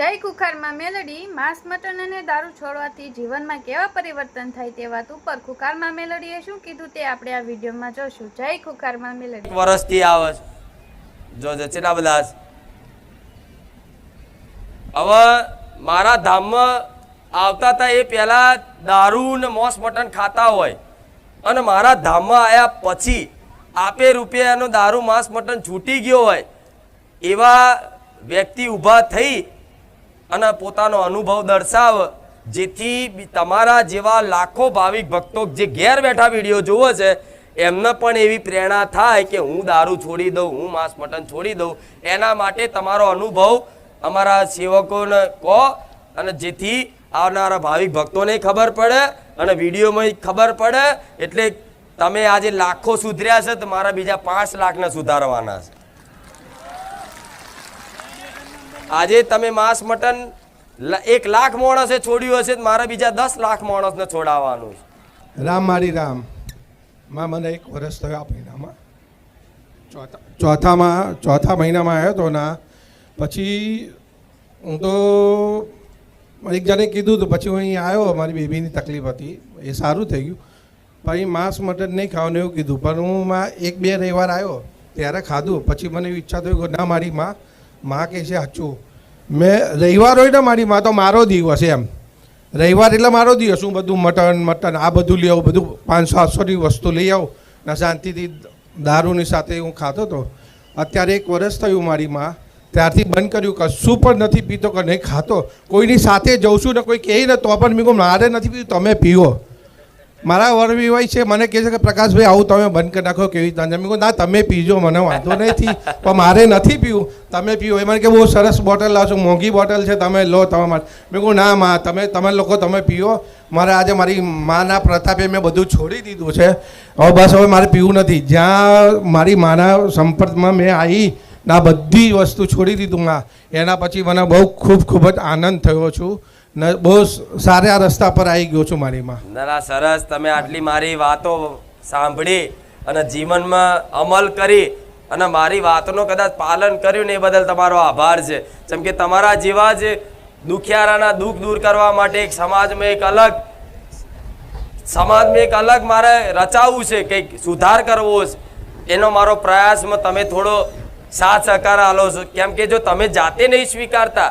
જય ખુખારમાં મેલડી, માંસ, મટન અને દારૂ છોડવાથી જીવનમાં કેવા પરિવર્તન થાય તે વાત ઉપર ખુખારમાં મેલડીએ શું કીધું તે આપણે આ વિડીયોમાં જોશું. જય ખુખારમાં મેલડી. વર્ષથી આવે છે. જો જો કેટલા બધા હવે મારા ધામમાં આવતા હતા એ પહેલા દારૂ ને મોસ, મટન ખાતા હોય. અને મારા ધામમાં આવ્યા પછી આપે રૂપિયાનો દારૂ, માંસ, મટન છૂટી ગયો હોય. એવા વ્યક્તિ ઊભા થઈ અને પોતાનો અનુભવ દર્શાવ, જેથી તમારા જેવા લાખો ભાવિક ભક્તો જે ઘેર બેઠા વીડિયો જોવે છે, એમને પણ એવી પ્રેરણા થાય કે હું દારૂ છોડી દઉં, હું માંસ મટન છોડી દઉં. એના માટે તમારો અનુભવ અમારા સેવકોને કહો અને જેથી આવનારા ભાવિક ભક્તોને ખબર પડે અને વિડીયોમાં ખબર પડે. એટલે તમે આજે લાખો સુધર્યા છે તો મારા બીજા પાંચ લાખને સુધારવાના છે. આજે તમે માંસ, મટન એક લાખ માણસે છોડ્યું હશે તો મારે બીજા દસ લાખ માણસને છોડાવવાનું રામ મારી રામ. માં મને એક વર્ષ થયો આ મહિનામાં. ચોથા, ચોથામાં, ચોથા મહિનામાં આવ્યો હતો ના, પછી હું તો એક જણે કીધું હતું, પછી હું અહીં આવ્યો, મારી બેબીની તકલીફ હતી, એ સારું થઈ ગયું. પછી માંસ, મટન નહીં ખાવાનું એવું કીધું, પણ હું માં એક બે રવિવાર આવ્યો, ત્યારે ખાધું. પછી મને ઈચ્છા થઈ કે ના મારી માં માં કહે છે સાચું. મેં રવિવાર હોય ને મારી માં તો મારો દિવસ એમ. રવિવાર એટલે મારો દિવસ. હું બધું મટન મટન, આ બધું લઈ આવું, બધું પાંચસો આઠસોની વસ્તુ લઈ આવું. ને શાંતિથી દારૂની સાથે હું ખાતો હતો. અત્યારે એક વર્ષ થયું મારી માં. ત્યારથી બંધ કર્યું કશું પણ નથી પીતો કે નહીં ખાતો. કોઈની સાથે જઉં છું ને કોઈ કહે ને તો પણ મેં કહું મારે નથી પીવું, તમે પીવો. મારા વર હોય છે, મને કહે છે કે પ્રકાશભાઈ, આવું તમે બંધ કરી નાખો કેવી રીતે? મેં કહું ના, તમે પીજો, મને વાંધો નથી, પણ મારે નથી પીવું. તમે પીવો. એ મને કે, બહુ સરસ બોટલ લાવશો, મોંઘી બોટલ છે, તમે લો તમારા માટે. મેં કહું ના, મા, તમે તમે લોકો, તમે પીવો મારે આજે મારી માના પ્રતાપે મેં બધું છોડી દીધું છે. હવે બસ, હવે મારે પીવું નથી. જ્યાં મારી માના સંપર્કમાં મેં આવી ના બધી વસ્તુ છોડી દીધું, માં. એના પછી મને બહુ ખૂબ ખૂબ જ આનંદ થયો છું. બહુ સારા રસ્તા પર આવી ગયો છું મારીમાં નાના સરસ, તમે આટલી મારી વાતો સાંભળી અને જીવનમાં અમલ કરી અને મારી વાતનો કદાચ પાલન કર્યું ને એ બદલ તમારો આભાર છે. જેમ કે તમારા જેવા જ દુખિયારાના દુઃખ દૂર કરવા માટે એક સમાજમાં એક અલગ, સમાજમાં એક અલગ મારે રચાવવું છે, કંઈક સુધાર કરવો છે. એનો મારો પ્રયાસમાં તમે થોડો સાથ સહકાર આલો છો. કેમ કે જો તમે જાતે નહીં સ્વીકારતા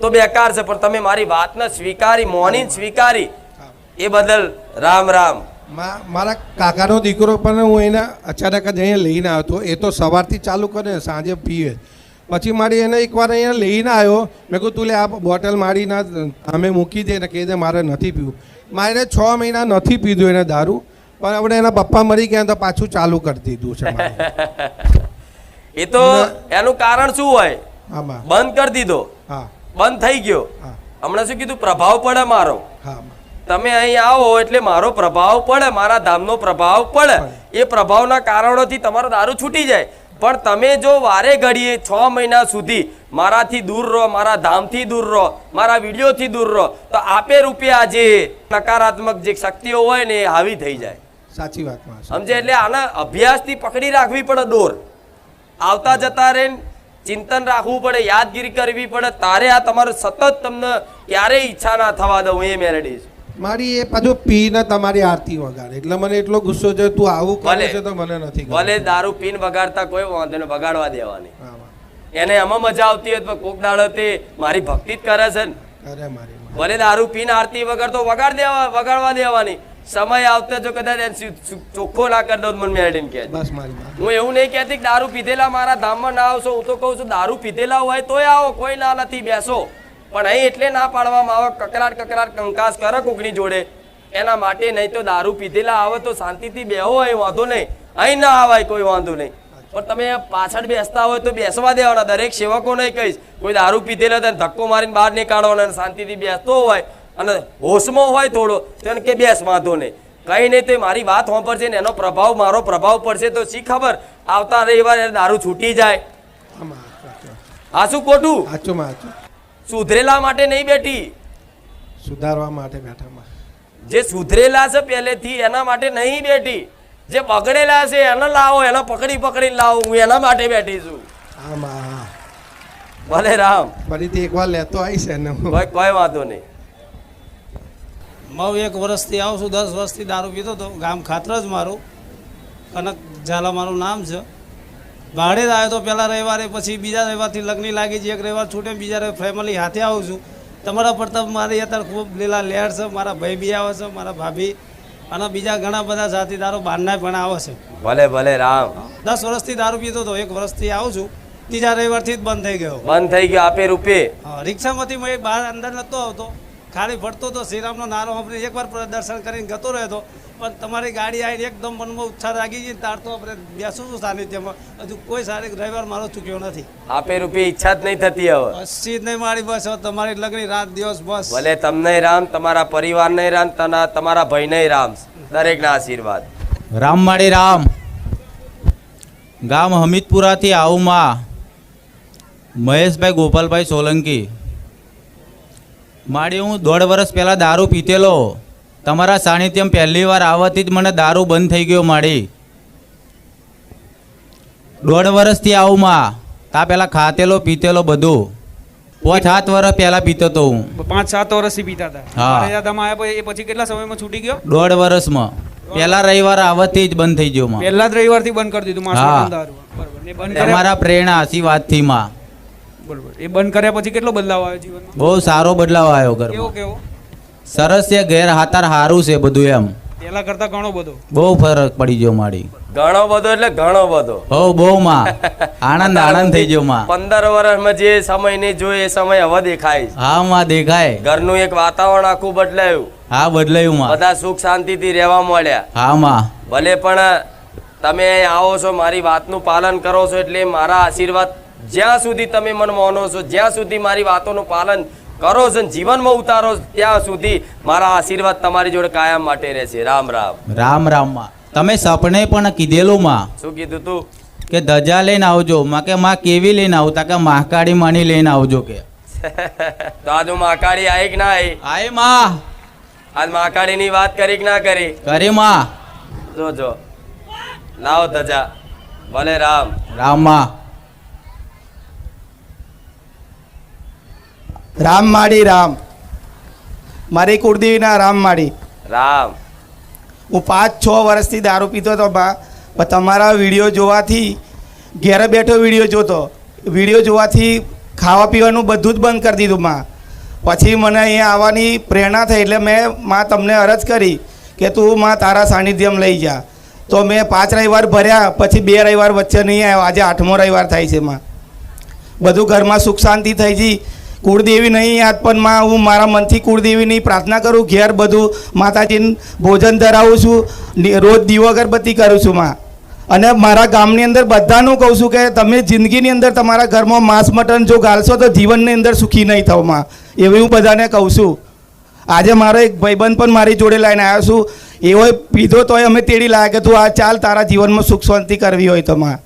તો બેકાર છે પણ તમે મારી વાતને સ્વીકારી મોની સ્વીકારી. એ બદલ રામ રામ. મા- મારા કાકાનો દીકરો પણ હું એને અચાનક જ અહીંયા લઈને આવ્યો હતો. એ તો સવારથી ચાલુ કરે સાંજે પીએ પછી મારી એને એકવાર અહીંયા લઈને આવ્યો. મેં કહું તું લે આ બોટલ મારીને અમે મૂકી દે ને કહે દે મારે નથી પીવું. મારે છ મહિના નથી પીધું એને દારૂ પણ આપણે એના પપ્પા મરી ગયા તો પાછું ચાલુ કરી દીધું છે એ તો એનું કારણ શું હોય? બંધ કરી દીધો. હા. બંધ થઈ ગયો. હમણાં શું કીધું? પ્રભાવ પડે મારો. તમે અહીં આવો એટલે મારો પ્રભાવ પડે મારા ધામનો પ્રભાવ પડે. એ પ્રભાવના કારણોથી તમારો દારૂ છૂટી જાય. પણ તમે જો વારે ઘડીએ છ મહિના સુધી મારાથી દૂર રહો મારા ધામથી દૂર રહો મારા વિડીયોથી દૂર રહો તો આપે રૂપિયા જે નકારાત્મક જે શક્તિઓ હોય ને એ હાવી થઈ જાય. સાચી વાત સમજે એટલે આના અભ્યાસથી પકડી રાખવી પડે દોર. આવતા જતા રે ચિંતન રાખવું પડે યાદગીરી કરવી પડે. તારે આ તમારું સતત તમને ક્યારેય ઈચ્છા ના થવા દઉં એ મેલેડી મારી એ પાછું પીને તમારી આરતી વગાડે. એટલે મને એટલો ગુસ્સો છે તું આવું કરે છે તો મને નથી ભલે દારૂ પીન વગાડતા કોઈ વાંધો નહીં વગાડવા દેવાની. એને એમાં મજા આવતી હોય તો કોક દાડો તે મારી ભક્તિ જ કરે છે ને. અરે મારી ભલે દારૂ પીન આરતી વગર તો વગાડ દેવા વગાડવા દેવાની. સમય આવતા જો કદાચ એને ચોખ્ખો ના કરી દઉં મને મેળવીને કહે બસ મારી હું એવું નહીં કહેતી કે દારૂ પીધેલા મારા ધામમાં ના આવશો. હું તો કહું છું દારૂ પીધેલા હોય તોય આવો કોઈ ના નથી બેસો. પણ અહીં એટલે ના પાડવામાં આવે કકરાટ કકરાટ કંકાસ કરે કોકની જોડે. એના માટે નહીં તો દારૂ પીધેલા આવે તો શાંતિથી બેહો હોય વાંધો નહીં. અહીં ના આવાય કોઈ વાંધો નહીં. પણ તમે પાછળ બેસતા હોય તો બેસવા દેવાના દરેક સેવકોને કહીશ. કોઈ દારૂ પીધેલા ધક્કો મારીને બહાર નીકાળવાના શાંતિથી બેસતો હોય. અને હોશમાં હોય થોડો તો એને કે બેસ વાંધો નહીં. કઈ નહીં તો મારી વાત સાંભળશે ને એનો પ્રભાવ મારો પ્રભાવ પડશે તો શી ખબર? આવતા રવિવારે દારૂ છૂટી જાય. આ શું ખોટું. સુધરેલા માટે નહીં બેઠી. સુધારવા માટે બેઠા જે સુધરેલા છે પહેલેથી એના માટે નહીં બેઠી. જે બગડેલા છે એને લાવો એને પકડી પકડીને લાવો હું એના માટે બેઠી છું. ભલે રામ. ફરીથી એકવાર લેતો આવીશ એને કોઈ વાંધો નહીં. હું એક વર્ષથી આવું છું દસ વર્ષથી દારૂ પીતો હતો. ગામ ખાતર જ મારું. કનક ઝાલા મારું નામ છે. ભાડે જ આવ્યો તો પહેલાં રવિવારે પછી બીજા રવિવારથી લગ્ન લાગી છે. એક રવિવાર છૂટે બીજા રવિવાર ફેમિલી હાથે આવું છું. તમારા પર તો મારી અત્યારે ખૂબ લીલા લહેર છે. મારા ભાઈ બી આવે છે મારા ભાભી અને બીજા ઘણા બધા સાથીદારો બહારના પણ આવે છે. ભલે ભલે રામ. દસ વર્ષથી દારૂ પીતો હતો એક વર્ષથી આવું છું. ત્રીજા રવિવારથી જ બંધ થઈ ગયો. બંધ થઈ ગયો આપે રૂપે. રિક્ષામાંથી મેં બહાર અંદર નહોતો આવતો. ખાલી ફરતો હતો શ્રીરામનો નારો આપણે એકવાર દર્શન કરીને જતો રહ્યો હતો પણ તમારી ગાડી આવીને એકદમ મનમાં ઉત્સાહ લાગી ગઈ તાર તો આપણે બેસું છું સાનિધ્યમાં. હજુ કોઈ સારી રવિવાર મારો ચૂક્યો નથી. આપે રૂપે ઈચ્છા જ નહીં થતી હવે. હસી જ નહીં મારી બસ હવે તમારી લગ્ન રાત દિવસ બસ. ભલે તમને રામ તમારા પરિવારને રામ તના તમારા ભાઈને રામ. દરેકના આશીર્વાદ. રામ માળી રામ. ગામ હમીદપુરાથી આવું મા મહેશભાઈ ગોપાલભાઈ સોલંકી. માડી હું દોઢ વર્ષ પહેલાં દારૂ પીતેલો તમારા સાનિધ્યમ પહેલી વાર આવવાથી જ મને દારૂ બંધ થઈ ગયો માડી. દોઢ વર્ષથી આવું માં. તા પહેલાં ખાતેલો પીતેલો બધું. પાંચ સાત વર્ષ પહેલા પીતો તો હું. પાંચ સાત વર્ષથી પીતા હતા. હા. દાદામાં આવ્યા પછી- એ પછી કેટલા સમયમાં છૂટી ગયો? દોઢ વર્ષમાં. પહેલા રવિવાર આવવાથી જ બંધ થઈ ગયો પહેલા જ રવિવારથી બંધ કરી દીધું મારા પ્રેરણા આશીર્વાદથી માં. બરોબર. એ બંધ કર્યા પછી કેટલો બદલાવ આવ્યો જીવનમાં? બહુ સારો બદલાવ આવ્યો કેવો કેવો? સરસ છે ઘેર હાતાર સારું છે બધું એમ. પેલા કરતા ઘણો બધો. બહુ ફરક પડી ગયો મારી. ઘણો બધો એટલે ઘણો બધો. હો બહુ માં આનંદ આનંદ થઈ ગયો માં. પંદર વર્ષમાં જે સમય ને જોયો એ સમય હવે દેખાય હા માં દેખાય. ઘરનું એક વાતાવરણ આખું બદલાયું. હા બદલાયું માં. બધા સુખ શાંતિથી રહેવા મળ્યા. હા માં. ભલે પણ તમે આવો છો મારી વાતનું પાલન કરો છો એટલે મારા આશીર્વાદ જ્યાં સુધી તમે મને માનો છો જ્યાં સુધી મારી વાતોનું પાલન કરો છો ને જીવનમાં ઉતારો ત્યાં સુધી મારા આશીર્વાદ તમારી જોડે કાયમ માટે રહેશે. રામ રામ. રામ રામમાં. તમે સપને પણ કીધેલું માં શું કીધું તું? કે ધજા લઈને આવજો. માં કે માં કેવી લઈને આવતા કે મહાકાળી માની લઈને આવજો કે. તો આજ હું મહાકાળી આવી કે ના આવી આયમાં. આજ મહાકાળીની વાત કરી કે ના કરી? કરી માં. જો જો. લાવો ધજા. ભલે રામ. રામમાં. રામ માડી રામ. મારી કુળદેવીના રામ માડી. રામ. હું પાંચ છ વર્ષથી દારૂ પીતો હતો બા. પણ તમારા વીડિયો જોવાથી ઘેરે બેઠો વીડિયો જોતો. વીડિયો જોવાથી ખાવા પીવાનું બધું જ બંધ કરી દીધું માં પછી મને અહીંયા આવવાની પ્રેરણા થઈ એટલે મેં માં તમને અરજ કરી કે તું માં તારા સાનિધ્યમ લઈ જા. તો મેં પાંચ રવિવાર ભર્યા પછી બે રવિવાર વચ્ચે નહીં આવ્યો. આજે આઠમો રવિવાર થાય છે માં. બધું ઘરમાં સુખ શાંતિ થઈ ગઈ. કુળદેવી નહીં યાદ પણ હું મારા મનથી કુળદેવીની પ્રાર્થના કરું ઘેર બધું માતાજીને ભોજન ધરાવું છું રોજ દીવો અગરબત્તી કરું છું માં. અને મારા ગામની અંદર બધાનું કહું છું કે તમે જિંદગીની અંદર તમારા ઘરમાં માંસ, મટન જો ગાલશો તો જીવનની અંદર સુખી નહીં થાવમાં. એવી હું બધાને કહું છું. આજે મારો એક ભાઈબંધ પણ મારી જોડે લઈને આવ્યો છું. એવો પીધો તોય અમે તેડી લાગે તું આ ચાલ, તારા જીવનમાં સુખ શાંતિ કરવી હોય તો માં.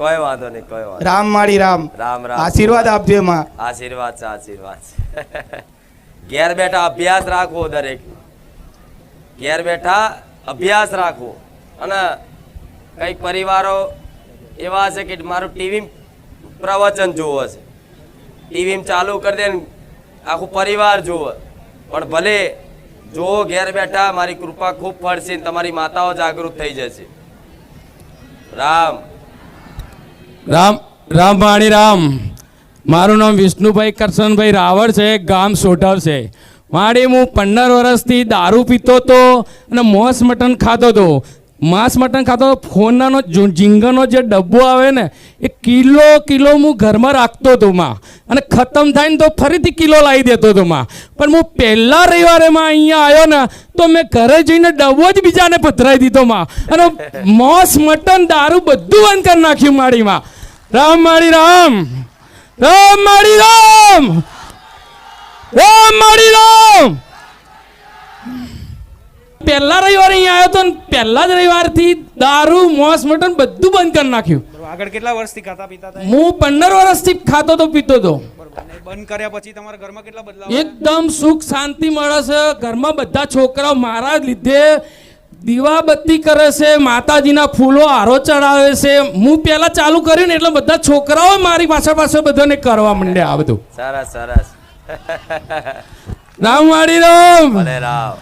કોઈ વાંધો નહીં કોઈ વાંધો રામ માળી રામ. રામ રામ. આશીર્વાદ આપજો એમાં. આશીર્વાદ છે આશીર્વાદ છે. ઘેર બેઠા અભ્યાસ રાખવો દરેક. ઘેર બેઠા અભ્યાસ રાખવો. અને કંઈક પરિવારો એવા છે કે મારું ટીવી પ્રવચન જોવો છે. ટીવી ચાલુ કરી દે આખું પરિવાર જુઓ. પણ ભલે જો ઘેર બેઠા મારી કૃપા ખૂબ ફળશે તમારી માતાઓ જાગૃત થઈ જશે. રામ. રામ રામ ભાણી રામ. મારું નામ વિષ્ણુભાઈ કરશનભાઈ રાવળ છે, ગામ સોઢવ છે. વાણી હું પંદર વર્ષથી દારૂ પીતો હતો અને મોસ મટન ખાતો હતો. માંસ મટન ખાતો. ફોનનો ઝીંગાનો જે ડબ્બો આવે ને, એ કિલો કિલો હું ઘરમાં રાખતો હતો માં. અને ખતમ થાય ને તો ફરીથી કિલો લાવી દેતો હતો માં. પણ હું પહેલા રવિવારે માં અહીંયા આવ્યો ને, તો મેં ઘરે જઈને ડબ્બો જ બીજાને પથરાઈ દીધો માં. અને મોસ મટન દારૂ બધું બંધ કરી નાખ્યું માળીમાં રામ માળી રામ. રામ માળી રામ. રામ માળી રામ. પહેલા રવિવારે અહીંયા આવ્યો તો ને પહેલા જ રવિવારથી દારૂ મોસ મટન બધું બંધ કરી નાખ્યું. આગળ કેટલા વર્ષથી ખાતા પીતા હતા હું પંદર વર્ષથી ખાતો તો પીતો તો બરોબર. અને એ બંધ કર્યા પછી તમારા ઘરમાં કેટલા બદલાવ એકદમ સુખ શાંતિ મળે છે. ઘરમાં બધા છોકરાઓ મારા લીધે દીવાબત્તી કરે છે માતાજીના ફૂલો હારો ચડાવે છે. હું પહેલા ચાલુ કર્યું ને એટલે બધા છોકરાઓ મારી પાછળ પાછળ બધાને કરવા માંડ્યા આ બધું. સરસ સરસ રામ વાળી રામ. રામ.